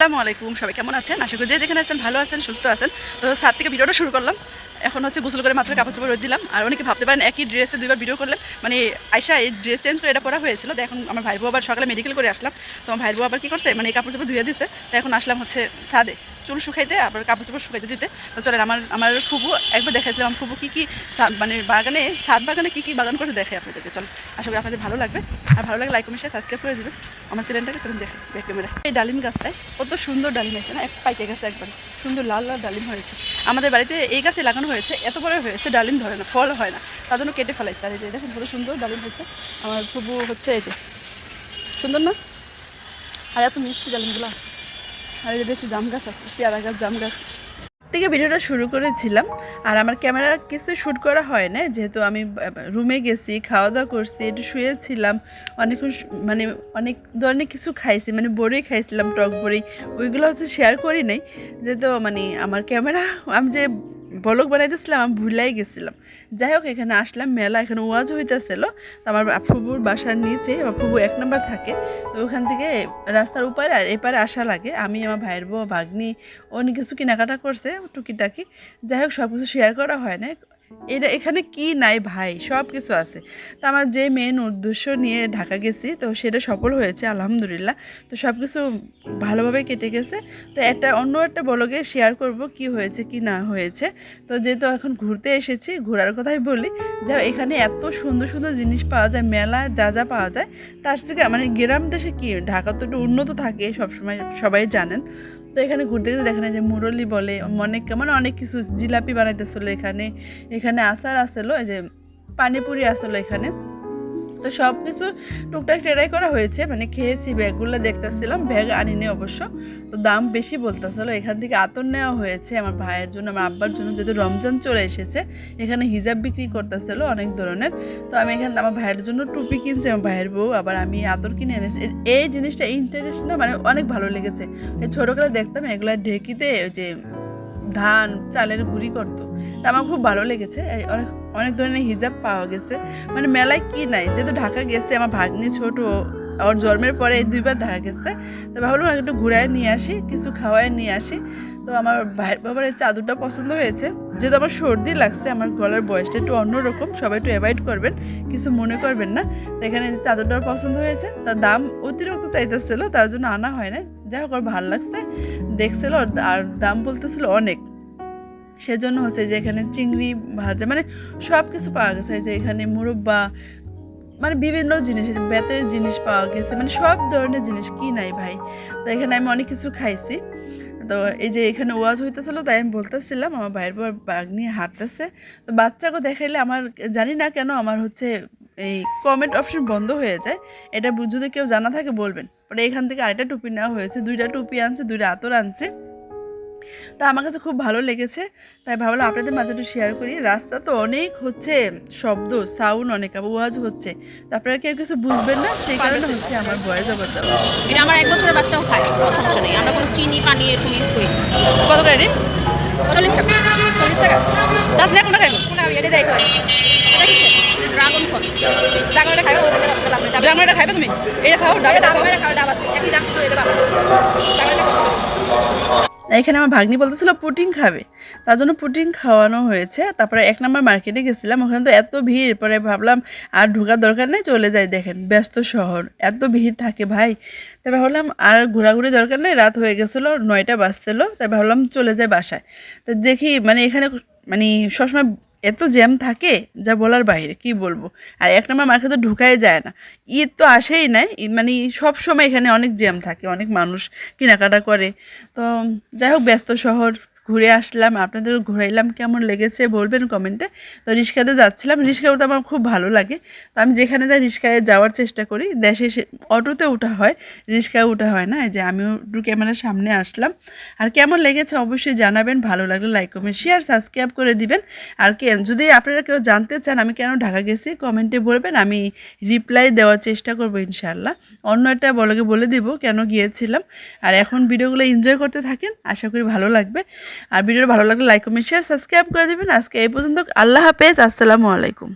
আসসালামু আলাইকুম, সবাই কেমন আছেন? আশা করি যে যেখানে আছেন ভালো আছেন, সুস্থ আছেন। তো সাত থেকে ভিডিওটা শুরু করলাম। এখন হচ্ছে গোসল করে মাত্র কাপড় চোপড় রোদ দিলাম। আর অনেকে ভাবতে পারেন একই ড্রেসে দুইবার ভিডিও করলাম মানে আয়সা এই ড্রেস চেঞ্জ করে এটা পরা হয়েছিল। তো এখন আমার ভাইবো আবার সকালে মেডিকেল করে আসলাম। তো আমার ভাই বউ আবার কী করছে? মানে এই কাপড় চোপড় ধুয়ে দিচ্ছে তো এখন আসলাম হচ্ছে ছাদে। চুল শুকাইতে, আবার কাপড় চোপড় শুকাইতে দিতে। তো চলেন, আমার আমার ফুবু, একবার দেখাইছিলাম আমার ফুবু কী কী মানে বাগানে ছাদ বাগানে কী কী বাগান করে দেখে আপনাদেরকে। চল আশা করি আপনাদের ভালো লাগবে। আর ভালো লাগলে লাইক কমেন্ট সাবস্ক্রাইব করে দেবেন। আমার চ্যানেলটাকে চলুন দেখে ব্যাক ক্যামেরা এই ডালিম গাছটায় কত সুন্দর ডালিম হয়েছে না? এক পাইতে গেছে একবার। সুন্দর লাল লাল ডালিম হয়েছে। আমাদের বাড়িতে এই গাছে লাগানো হয়েছে, এত বড় হয়েছে, ডালিম ধরে না, ফল হয় না। তার জন্য কেটে ফেলাইছে। আর এই যে দেখুন, কত সুন্দর ডালিম হয়েছে। আমার ফুবু হচ্ছে এই যে, সুন্দর না? আর এত মিষ্টি ডালিমগুলো। আর যে বেশি জাম গাছ আছে, পেয়ারা গাছ, জাম গাছ। থেকে ভিডিওটা শুরু করেছিলাম, আর আমার ক্যামেরা কিছু শ্যুট করা হয় না যেহেতু আমি রুমে গেছি খাওয়া দাওয়া করছি, একটু শুয়েছিলাম অনেক মানে অনেক ধরনের কিছু খাইছি মানে বড়ি খাইছিলাম, টক বড়ি, ওইগুলো হচ্ছে শেয়ার করি নাই, যেহেতু মানে আমার ক্যামেরা, আমি যে বলক বানাইতেছিলাম আমি ভুলাই গেছিলাম। যাই হোক, এখানে আসলাম, মেলা এখানে ওয়াজ হইতেছিল। তো আমার ফুবুর বাসার নিচে, আমার ফুবু এক নম্বর থাকে, তো ওখান থেকে রাস্তার উপারে আর এপারে আসা লাগে। আমি, আমার ভাইয়ের বউ, ভাগ্নি, অনেক কিছু কেনাকাটা করছে, টুকিটাকি। যাই হোক সব কিছু শেয়ার করা হয় না এটা এখানে কি নাই ভাই? সব কিছু আছে। তো আমার যে মেন উদ্দেশ্য নিয়ে ঢাকা গেছি, তো সেটা সফল হয়েছে, আলহামদুলিল্লাহ। তো সব কিছু ভালোভাবে কেটে গেছে। তো একটা অন্য একটা বলগে শেয়ার করব কি হয়েছে, কি না হয়েছে। তো যেহেতু এখন ঘুরতে এসেছি, ঘোরার কথাই বলি, যা এখানে এত সুন্দর সুন্দর জিনিস পাওয়া যায়, মেলা যা যা পাওয়া যায়, তার থেকে মানে গ্রাম দেশে কি? ঢাকা তো একটু উন্নত থাকে, সবসময় সবাই জানেন। তো এখানে ঘুরতে গেলে দেখা যায় যে মুরলি বলে অনেক মানে অনেক কিছু জিলাপি বানাইতেছিল এখানে। এখানে আচার আসলো, এই যে পানিপুরি আসলো এখানে। তো সব কিছু টুকটাক ট্রাই করা হয়েছে মানে খেয়েছি, ব্যাগগুলো দেখতেছিলাম, ব্যাগ আনিনি অবশ্য। তো দাম বেশি বলতেছিল, এখান থেকে আতর নেওয়া হয়েছে আমার ভাইয়ের জন্য, আমার আব্বার জন্য, যেহেতু রমজান চলে এসেছে, এখানে হিজাব বিক্রি করতেছিল অনেক ধরনের। তো আমি এখানে, আমার ভাইয়ের জন্য টুপি কিনছি, আমার ভাইয়ের বউ, আবার আমি আতর কিনে এনেছি। এই- জিনিসটা ইন্টারেস্ট না মানে অনেক ভালো লেগেছে। এই ছোটোবেলা দেখতাম, এগুলো ঢেকিতে যে ধান, চালের গুঁড়ি করতো। তা আমার খুব ভালো লেগেছে। অনেক অনেক ধরনের হিজাব পাওয়া গেছে। মানে মেলায় কি নাই? যেহেতু ঢাকা গেছে, আমার ভাগ্নি ছোট, ওর জন্মের পরে এই দুইবার ঢাকা গেছে। তো ভাবলাম একটু ঘুরায় নিয়ে আসি, কিছু খাওয়ায় নিয়ে আসি। তো আমার ভাইয়ের বাবার এই চাদরটা পছন্দ হয়েছে। যেহেতু আমার সর্দি লাগছে, আমার গলার বয়সটা একটু অন্যরকম, সবাই একটু অ্যাভয়েড করবেন, কিছু মনে করবেন না। তো এখানে চাদরটার পছন্দ হয়েছে, তার দাম অতিরিক্ত চাইতেছিল, তার জন্য আনা হয় না যাই হোক ওর ভালো লাগছে। দেখছিল আর দাম বলতেছিল অনেক। সেজন্য হচ্ছে যে এখানে চিংড়ি ভাজা মানে সব কিছু পাওয়া গেছে। যে এখানে মুরব্বা মানে বিভিন্ন জিনিস বেতের জিনিস পাওয়া গেছে মানে সব ধরনের জিনিস কি নাই ভাই? তো এখানে আমি অনেক কিছু খাইছি। তো এই যে এখানে ওয়াজ হইতেছিল, তাই আমি বলতেছিলাম, আমার ভাইয়ের পর বাঘ নিয়ে হাঁটতেছে। তো বাচ্চাকে দেখাইলে আমার, জানি না কেন আমার হচ্ছে এই কমেন্ট অপশন বন্ধ হয়ে যায়। এটা যদি কেউ জানা থাকে বলবেন। পরে এখান থেকে আরেকটা টুপি নেওয়া হয়েছে। দুইটা টুপি আনছে দুইটা আতর আনছে। তো আমার কাছে খুব ভালো লেগেছে। তাই ভাবলাম আপনাদের মাঝে একটু শেয়ার করি। রাস্তা তো অনেক হচ্ছে শব্দ সাউন্ড অনেক আওয়াজ হচ্ছে। তো আপনারা কেউ কিছু বুঝবেন না? সেই কারণে হচ্ছে আমার ওভার দেওয়া এটা আমার এক বছরের বাচ্চাও খায় কোনো সমস্যা নেই। আমরা কোনো চিনি পানি এরকম ইউজ করি কত করে রে? চল্লিশ টাকা। চল্লিশ টাকা। দশ না কোনটা খাইব? কোনটা খাবি? এটা যাইছো এটা কি ড্রাগন ফল। ড্রাগনটা খাবে ওদের রসগোল্লা আপনি ড্রাগনটা খাইবে তুমি? এটা খাও ডাবের ডাব খাও ডাব আছে। একই দাম কিন্তু এটা ভালো ড্রাগনটা কত? এখানে আমার ভাগ্নি বলতেছিল পুটিং খাবে। তার জন্য পুটিং খাওয়ানো হয়েছে। তারপরে এক নম্বর মার্কেটে গেছিলাম। ওখানে তো এত ভিড়। পরে ভাবলাম, আর ঢোকার দরকার নেই, চলে যাই। দেখেন, ব্যস্ত শহর। এত ভিড় থাকে ভাই। তাই ভাবলাম, আর ঘোরাঘুরি দরকার নেই। রাত হয়ে গেছিল, নয়টা বাজতেলো তাই ভাবলাম, চলে যাই বাসায়। তো দেখি মানে এখানে মানে সবসময় এত জ্যাম থাকে যা বলার বাইরে, কি বলব? আর এক নম্বর মার্কেট তো ঢুকাই যায় না। ঈদ তো আসেই নাই মানে সব সময় এখানে অনেক জ্যাম থাকে, অনেক মানুষ কেনাকাটা করে। তো যাই হোক, ব্যস্ত শহর ঘুরে আসলাম আপনাদের ঘুরাইলাম, কেমন লেগেছে বলবেন কমেন্টে। তো রিক্সাতে যাচ্ছিলাম রিক্সা উঠতে আমার খুব ভালো লাগে। তো আমি যেখানে যাই রিক্সায় যাওয়ার চেষ্টা করি, দেশে অটোতে ওঠা হয় রিক্সায় ওঠা হয় না যে আমিও একটু ক্যামেরার সামনে আসলাম। আর কেমন লেগেছে অবশ্যই জানাবেন, ভালো লাগলে লাইক কমেন্ট শেয়ার সাবস্ক্রাইব করে দিবেন। আর কে, যদি আপনারা কেউ জানতে চান আমি কেন ঢাকা গেছি, কমেন্টে বলবেন, আমি রিপ্লাই দেওয়ার চেষ্টা করব ইনশাল্লাহ অন্য একটা বলকে বলে দিব কেন গিয়েছিলাম। আর এখন ভিডিওগুলো এনজয় করতে থাকেন, আশা করি ভালো লাগবে। আর ভিডিও ভালো লাগলে লাইক কমেন্ট শেয়ার সাবস্ক্রাইব করে দেবেন। আজকে এই পর্যন্ত। আল্লাহ হাফেজ। আসসালামু আলাইকুম।